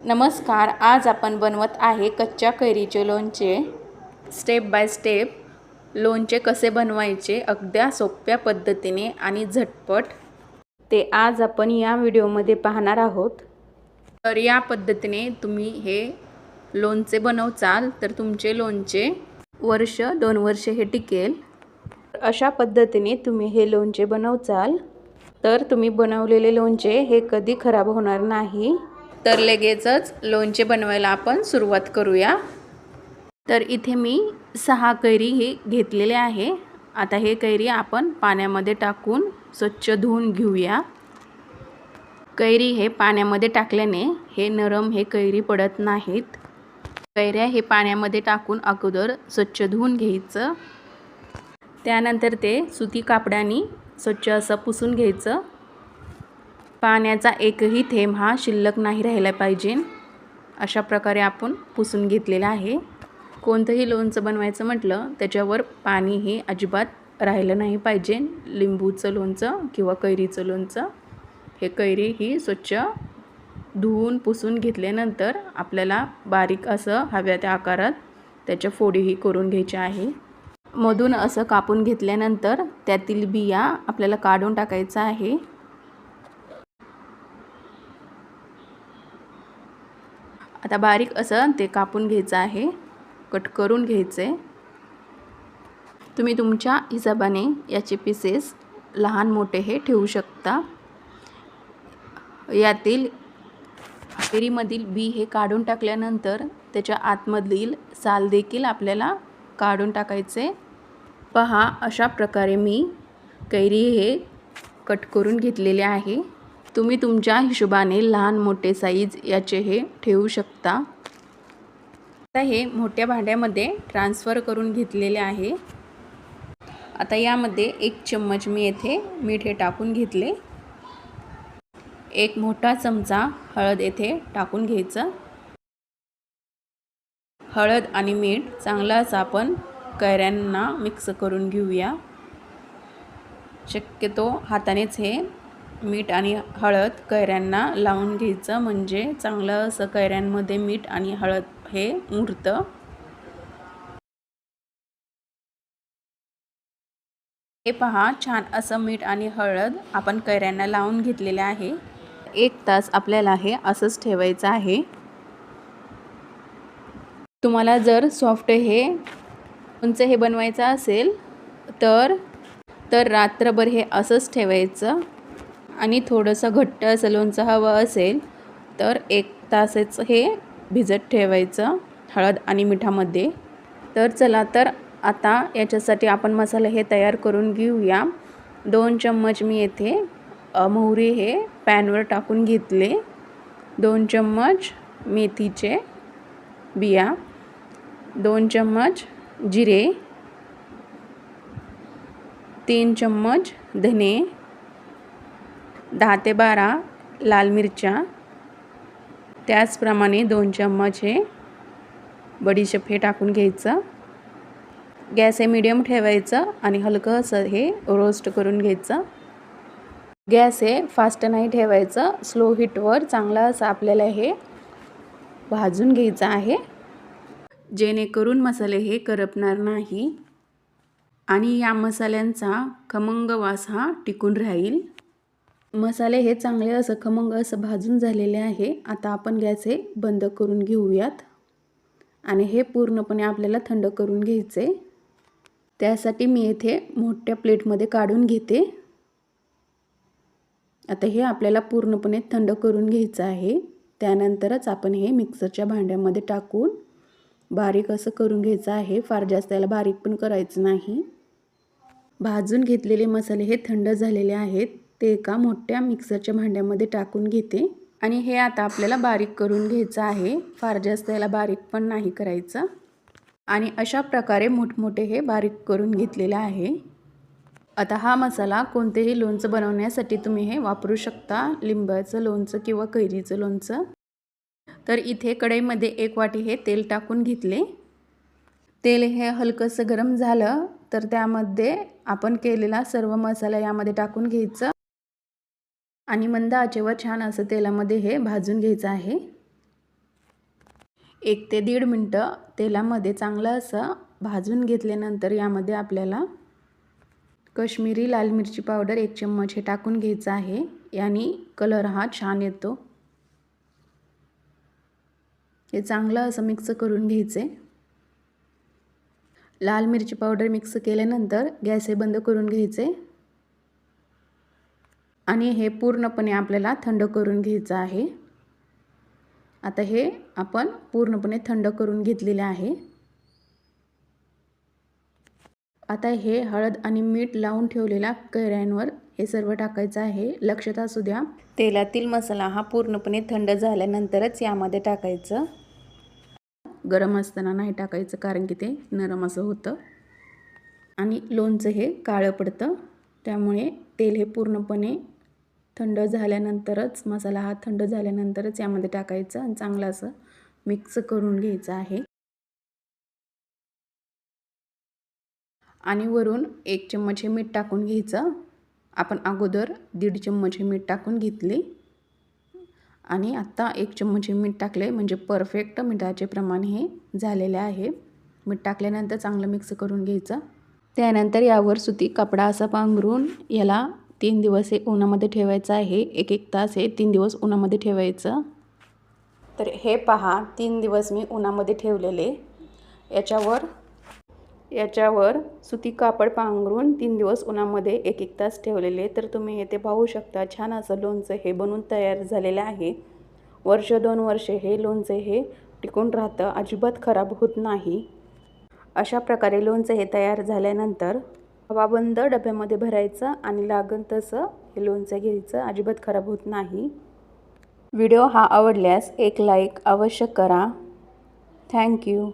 नमस्कार आज आपण बनवत आहे कच्च्या कैरीचे लोणचे. स्टेप बाय स्टेप लोणचे कसे बनवायचे अगद्या सोप्या पद्धतीने आणि झटपट. ते आज आपण या व्हिडिओमध्ये पाहणार आहोत. तर या पद्धतीने तुम्ही हे लोणचे बनवचाल तर तुमचे लोणचे वर्ष दोन वर्ष हे टिकेल. अशा पद्धतीने तुम्ही हे लोणचे बनवचाल. तर तुम्ही बनवलेले लोणचे हे कधी खराब होणार नाही. तर लगेचच लोणचे बनवायला आपण सुरुवात करूया. तर इथे मी सहा कैरी हे घेतलेले आहे. आता हे कैरी आपण पाण्यामध्ये टाकून स्वच्छ धुवून घेऊया. कैरी हे पाण्यामध्ये टाकल्याने हे नरम हे कैरी पडत नाहीत. कैऱ्या हे पाण्यामध्ये टाकून अगोदर स्वच्छ धुवून घ्यायचं. त्यानंतर ते सुती कापडाने स्वच्छ असं पुसून घ्यायचं. पाण्याचा एकही थेंब हा शिल्लक नाही राहिला पाहिजे. अशा प्रकारे आपण पुसून घेतलेलं आहे. कोणतंही लोणचं बनवायचं म्हटलं त्याच्यावर पाणी हे अजिबात राहिलं नाही पाहिजे. लिंबूचं लोणचं किंवा कैरीचं लोणचं हे कैरी ही स्वच्छ धुवून पुसून घेतल्यानंतर आपल्याला बारीक असं हव्या त्या आकारात त्याच्या फोडीही करून घ्यायच्या आहे. मधून असं कापून घेतल्यानंतर त्यातील बिया आपल्याला काढून टाकायचं आहे. आता बारीक असं ते कापून घ्यायचं आहे. कट करून घ्यायचे. तुम्ही तुमच्या हिशोबाने याचे पीसेस लहान मोठे हे ठेवू शकता. यातील केरीमधील बी हे काढून टाकल्यानंतर त्याच्या आतमधील साल देखील आपल्याला काढून टाकायचे. पहा अशा प्रकारे मी कैरी हे कट करून घेतलेले आहे. तुम्ही तुमच्या हिशोबाने लहान मोठे साईज याचे हे ठेवू शकता. आता हे मोठ्या भांड्यामध्ये ट्रान्सफर करून घेतलेले आहे. आता यामध्ये एक चम्मच मी येथे मीठ हे टाकून घेतले. एक मोठा चमचा हळद येथे टाकून घ्यायचं. हळद आणि मीठ चांगलाच आपण कैऱ्यांना मिक्स करून घेऊया. शक्यतो हातानेच हे मीठ आणि हळद कैऱ्यांना लावून घ्यायचं. म्हणजे चांगलं असं कैऱ्यांमध्ये मीठ आणि हळद हे मुरतं. हे पहा छान असं मीठ आणि हळद आपण कैऱ्यांना लावून घेतलेले आहे. एक तास आपल्याला हे असंच ठेवायचं आहे. तुम्हाला जर सॉफ्ट हे उंच हे बनवायचं असेल तर तर रात्रभर हे असंच ठेवायचं. आणि थोडंसं घट्ट असं लोणचं हवं असेल तर एक तासच हे भिजत ठेवायचं हळद आणि मिठामध्ये. तर चला तर आता याच्यासाठी आपण मसाला हे तयार करून घेऊया. दोन चम्मच मी येथे मोहरी हे पॅनवर टाकून घेतले. दोन चम्मच मेथीचे बिया. दोन चम्मच जिरे. तीन चम्मच धने. दहा ते बारा लाल मिरच्या त्याचप्रमाणे दोन चम्मच हे बडीशेप हे टाकून घ्यायचं. गॅस हे मिडियम ठेवायचं आणि हलकं असं हे रोस्ट करून घ्यायचं. गॅस हे फास्ट नाही ठेवायचं स्लो हीटवर चांगलं असं आपल्याला हे भाजून घ्यायचं आहे. जेणेकरून मसाले हे करपणार नाही आणि या मसाल्यांचा खमंग वास हा टिकून राहील. मसाले हे चांगले असं खमंग असं भाजून झालेले आहे आता आपण गॅस हे बंद करून घेऊयात. आणि हे पूर्णपणे आपल्याला थंड करून घ्यायचे. त्यासाठी मी येथे मोठ्या प्लेटमध्ये काढून घेते. आता हे आपल्याला पूर्णपणे थंड करून घ्यायचं आहे. त्यानंतरच आपण हे मिक्सरच्या भांड्यामध्ये टाकून बारीक असं करून घ्यायचं आहे. फार जास्त त्याला बारीक पण करायचं नाही. भाजून घेतलेले मसाले हे थंड झालेले आहेत. ते एका मोठ्या मिक्सरच्या भांड्यामध्ये टाकून घेते. आणि हे आता आपल्याला बारीक करून घ्यायचं आहे. फार जास्त याला बारीक पण नाही करायचं. आणि अशा प्रकारे मोठमोठे हे बारीक करून घेतलेलं आहे. आता हा मसाला कोणतेही लोणचं बनवण्यासाठी तुम्ही हे वापरू शकता. लिंबाचं लोणचं किंवा कैरीचं लोणचं. तर इथे कढईमध्ये एक वाटी हे तेल टाकून घेतले. तेल हे हलकंसं गरम झालं तर त्यामध्ये आपण केलेला सर्व मसाला यामध्ये टाकून घ्यायचं. आणि मंद आचेवर छान असं तेलामध्ये हे भाजून घ्यायचं आहे. एक ते दीड मिनटं तेलामध्ये चांगलं असं भाजून घेतल्यानंतर यामध्ये आपल्याला कश्मीरी लाल मिरची पावडर एक चम्मच हे टाकून घ्यायचं आहे. याने कलर हा छान येतो. हे चांगलं असं मिक्स करून घ्यायचे. लाल मिरची पावडर मिक्स केल्यानंतर गॅस हे बंद करून घ्यायचे. आणि हे पूर्णपणे आपल्याला थंड करून घ्यायचं आहे. आता हे आपण पूर्णपणे थंड करून घेतलेले आहे. आता हे हळद आणि मीठ लावून ठेवलेल्या कैऱ्यांवर हे सर्व टाकायचं आहे. लक्षात असू द्या तेलातील मसाला हा पूर्णपणे थंड झाल्यानंतरच यामध्ये टाकायचं. गरम असताना नाही टाकायचं कारण की ते नरम असं होतं. आणि लोणचं हे काळं पडतं. त्यामुळे तेल हे पूर्णपणे थंड झाल्यानंतरच मसाला हा थंड झाल्यानंतरच यामध्ये टाकायचं आणि चांगलं असं मिक्स करून घ्यायचं आहे. आणि वरून एक चम्मच हे मीठ टाकून घ्यायचं. आपण अगोदर दीड चम्मच हे मीठ टाकून घेतले. आणि आत्ता एक चम्मच हे मीठ टाकले म्हणजे परफेक्ट मिठाचे प्रमाण हे झालेले आहे. मीठ टाकल्यानंतर चांगलं मिक्स करून घ्यायचं. त्यानंतर यावर सुती कपडा असा पांघरून याला तीन दिवस हे उन्हामध्ये ठेवायचं आहे. एक एक तास हे तीन दिवस उन्हामध्ये ठेवायचं. तर हे पहा तीन दिवस मी उन्हामध्ये ठेवलेले. याच्यावर याच्यावर सुती कापड पांघरून तीन दिवस उन्हामध्ये एक एक तास ठेवलेले. तर तुम्ही येथे पाहू शकता छान असं लोणचं हे बनून तयार झालेलं आहे. वर्ष दोन वर्षे हे लोणचं हे टिकून राहतं. अजिबात खराब होत नाही. अशा प्रकारे लोणचं हे तयार झाल्यानंतर हवाबंद डब्यामध्ये भरायचं आणि लागन तसं हे लोणचं घ्यायचं. अजिबात खराब होत नाही. व्हिडिओ हा आवडल्यास एक लाईक अवश्य करा. थँक्यू